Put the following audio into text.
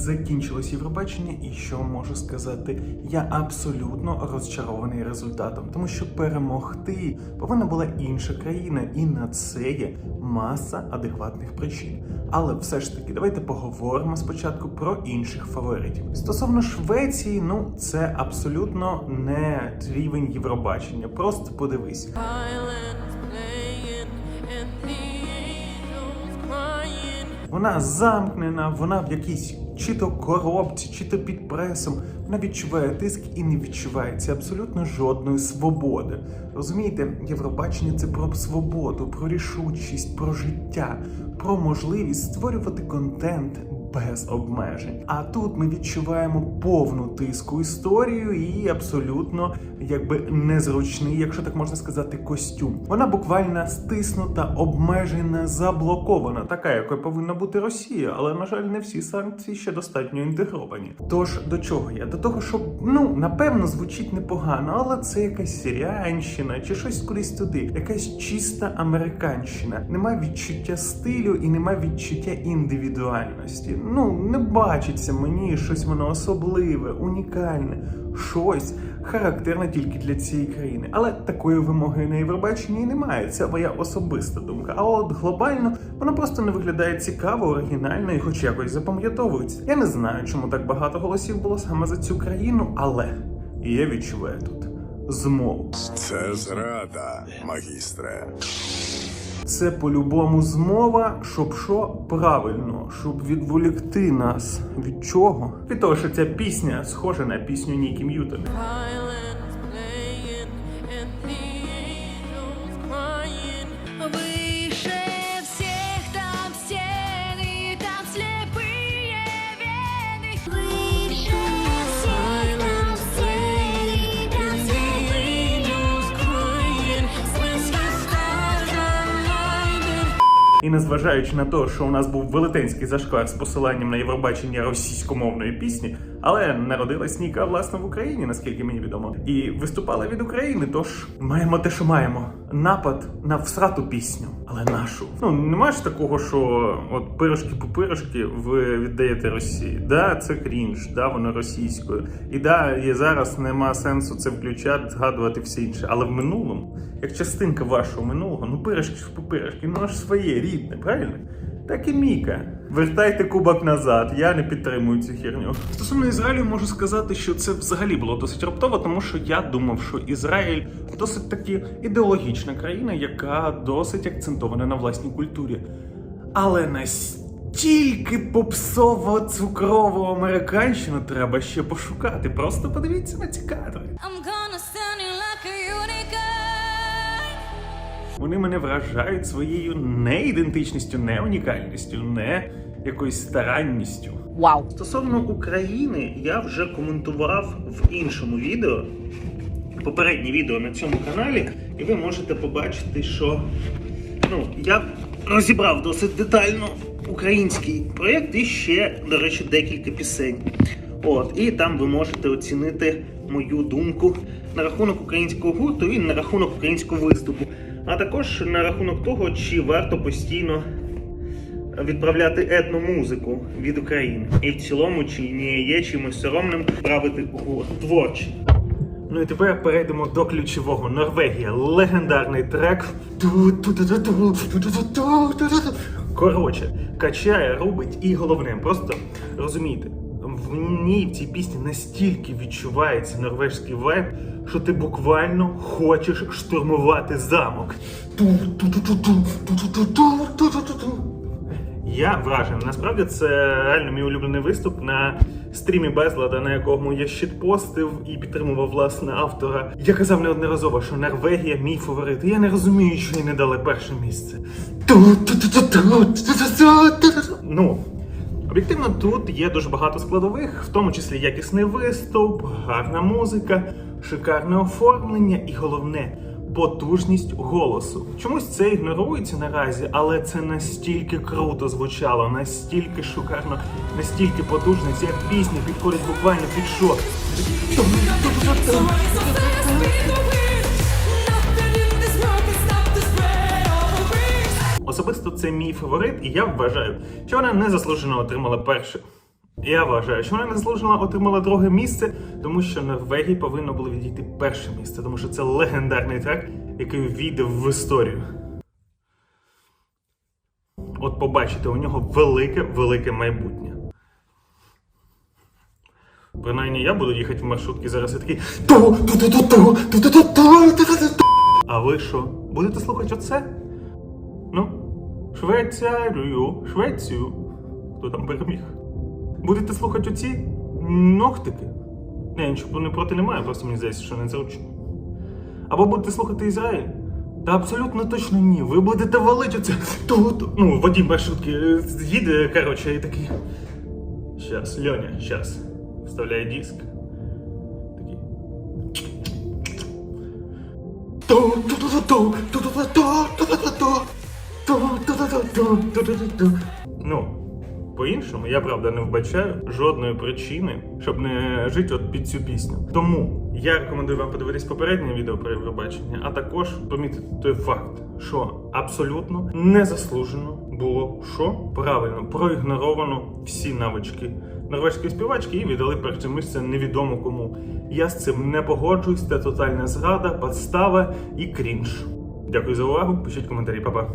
закінчилось Євробачення, і що можу сказати, я абсолютно розчарований результатом, тому що перемогти повинна була інша країна, і на це є маса адекватних причин. Але все ж таки, давайте поговоримо спочатку про інших фаворитів. Стосовно Швеції, ну це абсолютно не рівень Євробачення. Просто подивись. Вона замкнена, вона в якійсь чи то коробці, чи то під пресом. Вона відчуває тиск і не відчувається абсолютно жодної свободи. Розумієте, Євробачення це про свободу, про рішучість, про життя, про можливість створювати контент. Без обмежень. А тут ми відчуваємо повну тиску історію і абсолютно якби незручний, якщо так можна сказати, костюм. Вона буквально стиснута, обмежена, заблокована, така, якою повинна бути Росія, але на жаль, не всі санкції ще достатньо інтегровані. Тож до чого я? До того, що ну напевно звучить непогано, але це якась сірянщина чи щось кудись туди, якась чиста американщина. Нема відчуття стилю і нема відчуття індивідуальності. Ну не бачиться мені щось воно особливе, унікальне, щось характерне тільки для цієї країни. Але такої вимоги на Євробаченні немає. Це моя особиста думка. А от глобально воно просто не виглядає цікаво, оригінально і хоч якось запам'ятовується. Я не знаю, чому так багато голосів було саме за цю країну, але я відчуваю тут змову. Це зрада, магістре. Це по-любому змова, щоб що правильно, щоб відволікти нас від чого? Від того, що ця пісня схожа на пісню Нікі М'ютона. І незважаючи на те, що у нас був велетенський зашквар з посиланням на Євробачення російськомовної пісні, але народилась Ніка власне в Україні, наскільки мені відомо, і виступала від України. Тож маємо те, що маємо. Напад на всрату пісню, але нашу. Ну нема ж такого, що от пирожки по пирожки ви віддаєте Росії. Да, це крінж, да, воно російською. І да, і зараз нема сенсу це включати, згадувати все інше. Але в минулому, як частинка вашого минулого, ну пирожки ж по пирожки, ну аж своє рідне, правильно? Так і Міка. Вертайте кубок назад, я не підтримую цю херню. Стосовно Ізраїлю можу сказати, що це взагалі було досить раптово, тому що я думав, що Ізраїль досить таки ідеологічна країна, яка досить акцентована на власній культурі. Але настільки попсово цукрову американщину треба ще пошукати. Просто подивіться на ці кадри. Вони мене вражають своєю не ідентичністю, не унікальністю, не якоюсь старанністю. Вау. Стосовно України, я вже коментував в іншому відео, попереднє відео на цьому каналі, і ви можете побачити, що ну, я розібрав досить детально український проєкт і ще, до речі, декілька пісень. От, і там ви можете оцінити мою думку на рахунок українського гурту і на рахунок українського виступу, а також на рахунок того, чи варто постійно відправляти етномузику від України. І в цілому, чи не є чимось соромним правити гурт творчий. Ну і тепер перейдемо до ключового Норвегія. Легендарний трек. Коротше, качає, робить і головне. Просто розумієте, в ній в цій пісні настільки відчувається норвежський вайб, що ти буквально хочеш штурмувати замок. Я вражений. Насправді це реально мій улюблений виступ на стрімі Безлада, на якому я щитпостив і підтримував власне автора. Я казав неодноразово, що Норвегія мій фаворит. І я не розумію, що їй не дали перше місце. Ну. Об'єктивно, тут є дуже багато складових, в тому числі якісний виступ, гарна музика, шикарне оформлення і головне потужність голосу. Чомусь це ігнорується наразі, але це настільки круто звучало, настільки шикарно, настільки потужно. Ця пісня підходить буквально під що. Особисто це мій фаворит, і я вважаю, що вона незаслужено отримала перше. Я вважаю, що вона незаслужено отримала друге місце, тому що Норвегії повинно було відійти перше місце, тому що це легендарний трек, який увійде в історію. От побачите, у нього велике-велике майбутнє. Принаймні я буду їхати в маршрутки зараз і такий. А ви що? Будете слухати оце? Ну, Швейцарію, Швецію. Хто там переміг? Будете слухати оці ногтики? Не, нічого не проти немає, просто мені здається, що не зручно. Або будете слухати Ізраїль? Та абсолютно точно ні. Ви будете валити оце. Ну, водій маршрутки їде, коротше, і такий. Щас, Льоня, щас. Вставляє диск. Такий. Ну, по-іншому, я правда не вбачаю жодної причини, щоб не жити от під цю пісню. Тому я рекомендую вам подивитись попереднє відео про Євробачення, а також помітити той факт, що абсолютно незаслужено було що правильно проігноровано всі навички норвезької співачки і віддали перше місце невідомо кому. Я з цим не погоджуюсь, це тотальна зрада, подстава і крінж. Дякую за увагу. Пишіть коментарі, па-па.